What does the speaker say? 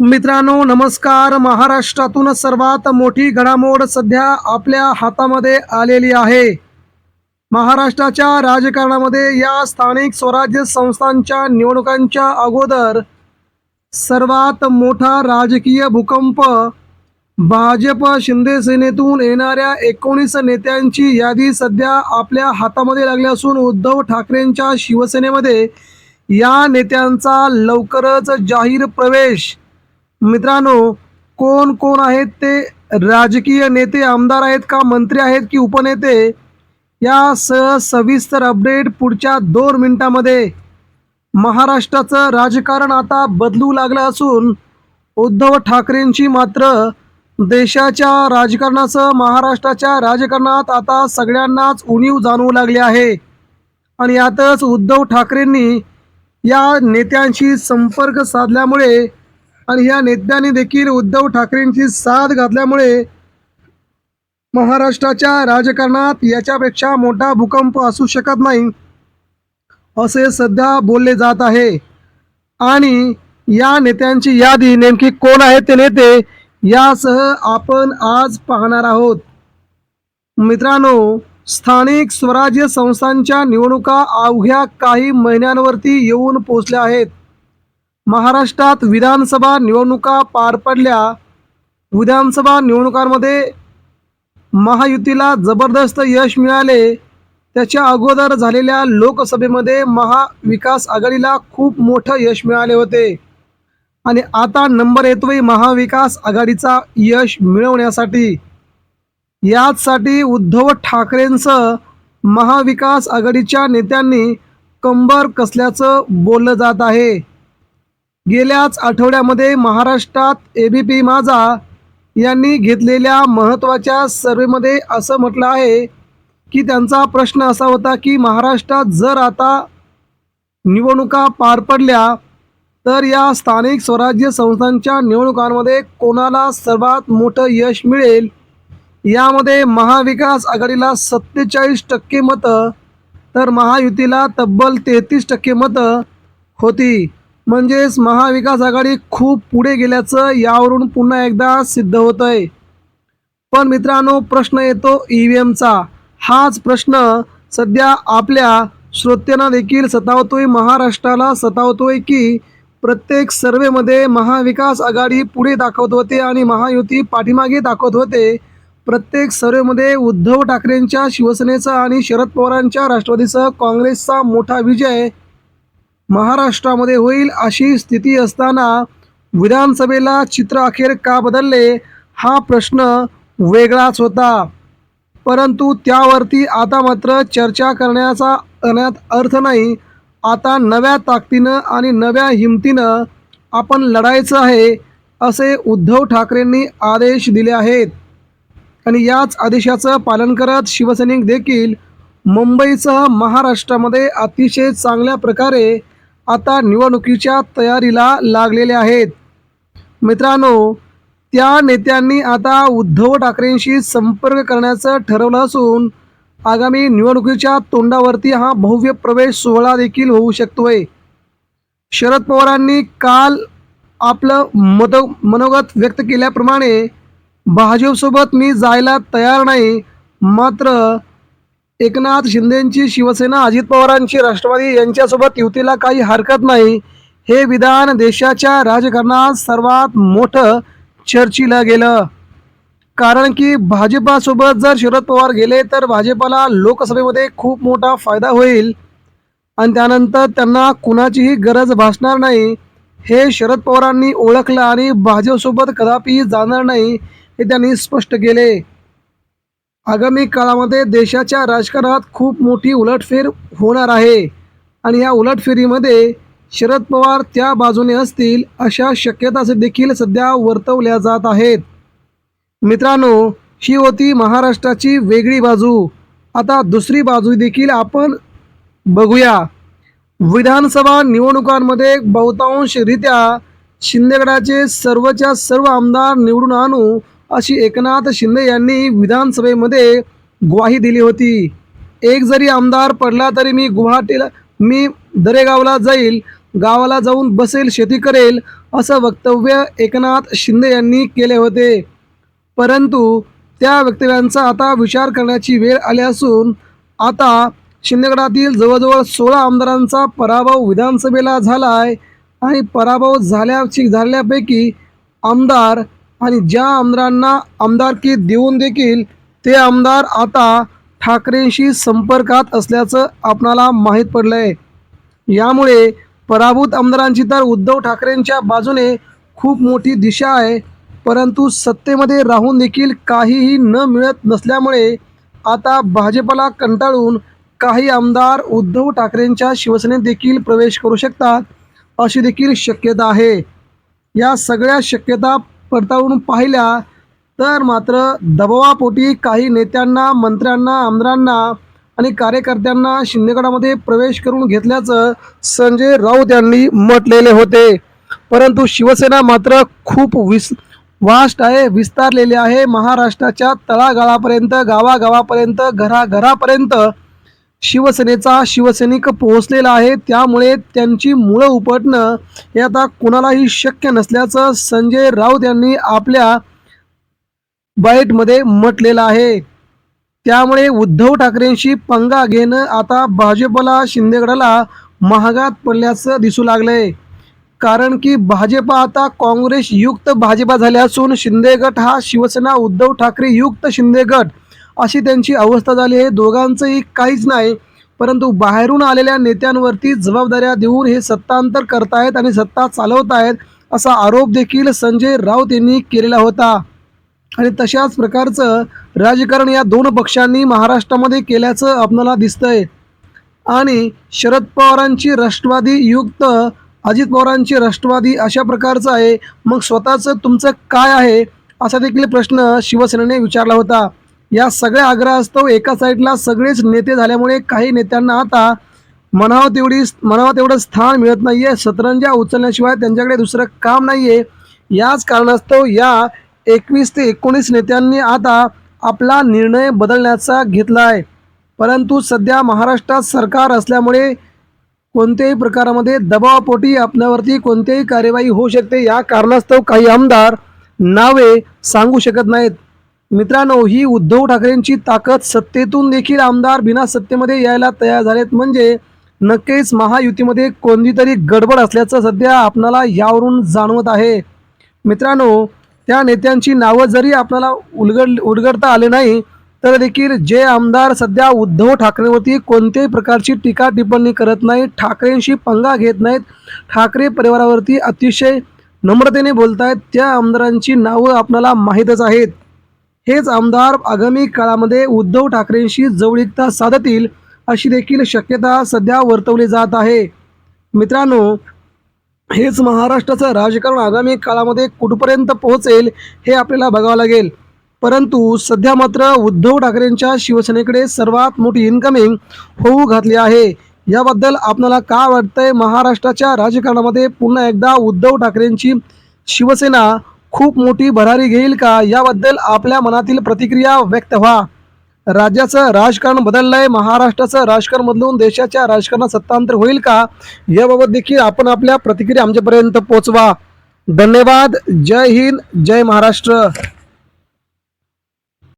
मित्रांनो नमस्कार. महाराष्ट्रातून सर्वात मोठी घडामोड सध्या आपल्या हातामध्ये आलेली आहे. महाराष्ट्राच्या राजकारणामध्ये या स्थानिक स्वराज्य संस्थांच्या निवडणुकांच्या अगोदर सर्वात मोठा राजकीय भूकंप भाजप शिंदे सेनेतून येणाऱ्या एकोणीस नेत्यांची यादी सध्या आपल्या हातामध्ये लागली असून उद्धव ठाकरेंच्या शिवसेनेमध्ये या नेत्यांचा लवकरच जाहीर प्रवेश मित्रांनो कोण कोण आहेत ते राजकीय नेते आमदार आहेत का मंत्री आहेत की उपनेते या सह सविस्तर अपडेट पुढच्या दोन मिनिटामध्ये. महाराष्ट्राचं राजकारण आता बदलू लागलं असून उद्धव ठाकरेंची मात्र देशाच्या राजकारणासह महाराष्ट्राच्या राजकारणात आता सगळ्यांनाच उणीव जाणवू लागली आहे. आणि यातच उद्धव ठाकरेंनी या नेत्यांशी संपर्क साधल्यामुळे आणि या नेत्यांनी देखील उद्धव ठाकरेंची साथ घातल्यामुळे महाराष्ट्राच्या राजकारणात याच्यापेक्षा मोठा भूकंप असू शकत नाही असे सध्या बोलले जात आहे. आणि या नेत्यांची यादी नेमकी कोण आहेत ते नेते यासह आपण आज पाहणार आहोत. मित्रांनो स्थानिक स्वराज्य संस्थांच्या निवडणुका अवघ्या काही महिन्यांवरती येऊन पोचल्या आहेत. महाराष्ट्रात विधानसभा निवडणुका पार पडल्या. विधानसभा निवडणुकांमध्ये महायुतीला जबरदस्त यश मिळाले. त्याच्या अगोदर झालेल्या लोकसभेमध्ये महाविकास आघाडीला खूप मोठं यश मिळाले होते. आणि आता नंबर येतोय महाविकास आघाडीचा यश मिळवण्यासाठी. याचसाठी उद्धव ठाकरेंसह महाविकास आघाडीच्या नेत्यांनी कंबर कसल्याचं बोललं जात आहे. गेल्याच आठवड्यामध्ये महाराष्ट्रात ए बी पी माझा यांनी घेतलेल्या महत्त्वाच्या सर्वेमध्ये असं म्हटलं आहे की त्यांचा प्रश्न असा होता की महाराष्ट्रात जर आता निवडणुका पार पडल्या तर या स्थानिक स्वराज्य संस्थांच्या निवडणुकांमध्ये कोणाला सर्वात मोठं यश मिळेल? यामध्ये महाविकास आघाडीला सत्तेचाळीस टक्के मतं तर महायुतीला तब्बल तेहतीस टक्के मतं होती. म्हणजेच महाविकास आघाडी खूप पुढे गेल्याचं यावरून पुन्हा एकदा सिद्ध होत आहे पण मित्रांनो प्रश्न येतो ई व्ही एमचा हाच प्रश्न सध्या आपल्या श्रोत्यांना देखील सतावतोय महाराष्ट्राला सतावतोय की प्रत्येक सर्वेमध्ये महाविकास आघाडी पुढे दाखवत होते आणि महायुती पाठीमागे दाखवत होते. प्रत्येक सर्वेमध्ये उद्धव ठाकरेंच्या शिवसेनेचा आणि शरद पवारांच्या राष्ट्रवादीसह काँग्रेसचा मोठा विजय महाराष्ट्रामध्ये होईल अशी स्थिती असताना विधानसभेला चित्र अखेर का बदलले हा प्रश्न वेगळाच होता. परंतु त्यावरती आता मात्र चर्चा करण्याचा करण्यात अर्थ नाही. आता नव्या ताकदीनं आणि नव्या हिमतीनं आपण लढायचं आहे असे उद्धव ठाकरेंनी आदेश दिले आहेत. आणि याच आदेशाचं पालन करत शिवसैनिक देखील मुंबईसह महाराष्ट्रामध्ये अतिशय चांगल्या प्रकारे आता निवडणुकीच्या तयारीला लागलेले आहेत. मित्रांनो त्या नेत्यांनी आता उद्धव ठाकरेंशी संपर्क करण्याचं ठरवलं असून आगामी निवडणुकीच्या तोंडावरती हा भव्य प्रवेश सोहळा देखील होऊ शकतोय. शरद पवारांनी काल आपलं मत मनोगत व्यक्त केल्याप्रमाणे भाजपसोबत मी जायला तयार नाही मात्र एकनाथ शिंदेंची शिवसेना अजित पवारांची राष्ट्रवादी यांच्यासोबत युतीला काही हरकत नाही. हे विधान देशाच्या राजकारणात सर्वात मोठं चर्चीला गेलं. कारण की भाजपासोबत जर शरद पवार गेले तर भाजपाला लोकसभेमध्ये खूप मोठा फायदा होईल. आणि त्यानंतर त्यांना कुणाचीही गरज भासणार नाही. हे शरद पवारांनी ओळखलं आणि भाजपसोबत कदापि जाणार नाही हे त्यांनी स्पष्ट केले. आगामी काळामध्ये देशाच्या राजकारणात खूप मोठी उलटफेर होणार आहे. आणि या उलटफेरीमध्ये शरद पवार त्या बाजूने असतील अशा शक्यता देखील सध्या वर्तवल्या जात आहेत. मित्रांनो ही होती महाराष्ट्राची वेगळी बाजू. आता दुसरी बाजू देखील आपण बघूया. विधानसभा निवडणुकांमध्ये बहुतांशरित्या शिंदेगडाचे सर्वच्या सर्व आमदार निवडून आणू अशी एकनाथ शिंदे यांनी विधानसभेमध्ये ग्वाही दिली होती. एक जरी आमदार पडला तरी मी गुवाहाटीला मी दरेगावला जाईल गावाला जाऊन बसेल शेती करेल असं वक्तव्य एकनाथ शिंदे यांनी केले होते. परंतु त्या वक्तव्यांचा आता विचार करण्याची वेळ आली असून आता शिंदेगडातील जवळजवळ सोळा आमदारांचा पराभव विधानसभेला झाला आहे आणि पराभव झाल्याची झाल्यापैकी आमदार आणि ज्या आमदारांना आमदारकी देऊन देखील ते आमदार आता ठाकरेंशी संपर्कात असल्याचं आपणाला माहीत पडलं आहे यामुळे पराभूत आमदारांची तर उद्धव ठाकरेंच्या बाजूने खूप मोठी दिशा आहे. परंतु सत्तेमध्ये राहून देखील काहीही न मिळत नसल्यामुळे आता भाजपला कंटाळून काही आमदार उद्धव ठाकरेंच्या शिवसेनेत देखील प्रवेश करू शकतात अशी देखील शक्यता आहे. या सगळ्या शक्यता पडताळून पाहिल्या तर मात्र दबावापोटी काही नेत्यांना मंत्र्यांना आमदारांना आणि कार्यकर्त्यांना शिंदेगडामध्ये प्रवेश करून घेतल्याचं संजय राऊत यांनी म्हटलेले होते. परंतु शिवसेना मात्र खूप विस वास्ट आहे विस्तारलेली आहे. महाराष्ट्राच्या तळागाळापर्यंत गावागावापर्यंत घराघरापर्यंत शिवसेनेचा शिवसैनिक पोहोचलेला आहे. त्यामुळे त्यांची मुळं उपटणं हे आता कुणालाही शक्य नसल्याचं संजय राऊत यांनी आपल्या बाईटमध्ये म्हटलेलं आहे. त्यामुळे उद्धव ठाकरेंशी पंगा घेणं आता भाजपला शिंदेगडाला महागात पडल्याचं दिसू लागलंय. कारण की भाजप आता काँग्रेस युक्त भाजपा झाले असून शिंदे गट हा शिवसेना उद्धव ठाकरे युक्त शिंदे गट अशी त्यांची अवस्था झाली आहे. दोघांचंही काहीच नाही परंतु बाहेरून आलेल्या नेत्यांवरती जबाबदाऱ्या देऊन हे सत्तांतर करतायत आणि सत्ता चालवत आहेत असा आरोप देखील संजय राऊत यांनी केलेला होता. आणि तशाच प्रकारचं राजकारण या दोन पक्षांनी महाराष्ट्रामध्ये केल्याचं आपल्याला दिसतंय. आणि शरद पवारांची राष्ट्रवादी युक्त अजित पवारांची राष्ट्रवादी अशा प्रकारचं आहे. मग स्वतःचं तुमचं काय आहे? असा देखील प्रश्न शिवसेनेने विचारला होता. या सगळ्या आग्रहास्तव एका साईडला सगळेच नेते झाल्यामुळे काही नेत्यांना आता म्हणावं तेवढी म्हणावं तेवढं स्थान मिळत नाही आहे शतरंजा उचलण्याशिवाय त्यांच्याकडे दुसरं काम नाही आहे याच कारणास्तव या एकवीस ते एकोणीस नेत्यांनी आता आपला निर्णय बदलण्याचा घेतला आहे परंतु सध्या महाराष्ट्रात सरकार असल्यामुळे कोणत्याही प्रकारामध्ये दबावापोटी आपल्यावरती कोणतीही कार्यवाही होऊ शकते. या कारणास्तव काही आमदार नावे सांगू शकत नाहीत. मित्रांनो ही उद्धव ठाकरेंची ताकद सत्तेतून देखील आमदार बिना सत्तेमध्ये यायला तयार झालेत. म्हणजे नक्कीच महायुतीमध्ये कोणतीतरी गडबड असल्याचं सध्या आपणाला यावरून जाणवत आहे. मित्रांनो त्या नेत्यांची नावं जरी आपल्याला उलगड उलगडता आले नाही तर देखील जे आमदार सध्या उद्धव ठाकरेवरती कोणत्याही प्रकारची टीका टिप्पणी करत नाहीत ठाकरेंशी पंगा घेत नाहीत ठाकरे परिवारावरती अतिशय नम्रतेने बोलत आहेत त्या आमदारांची नावं आपल्याला माहीतच आहेत. हेच आमदार आगामी काळामध्ये उद्धव ठाकरेंशी जवळीकता साधतील अशी देखील शक्यता सध्या वर्तवली जात आहे. मित्रांनो हेच महाराष्ट्राचं राजकारण आगामी काळामध्ये कुठपर्यंत पोहोचेल हे आपल्याला बघावं लागेल. परंतु सध्या मात्र उद्धव ठाकरेंच्या शिवसेनेकडे सर्वात मोठी इन्कमिंग होऊ घातली आहे. याबद्दल आपल्याला काय वाटतंय? महाराष्ट्राच्या राजकारणामध्ये पुन्हा एकदा उद्धव ठाकरेंची शिवसेना खूप मोठी भरारी घेईल का? याबद्दल आपल्या मनातील प्रतिक्रिया व्यक्त व्हा. राज्याचं राजकारण बदललंय महाराष्ट्राचं राजकारण बदलून देशाच्या राजकारणात सत्तांतर होईल का? याबाबत देखील आपण आपल्या प्रतिक्रिया आमच्यापर्यंत पोचवा धन्यवाद. जय हिंद जय महाराष्ट्र.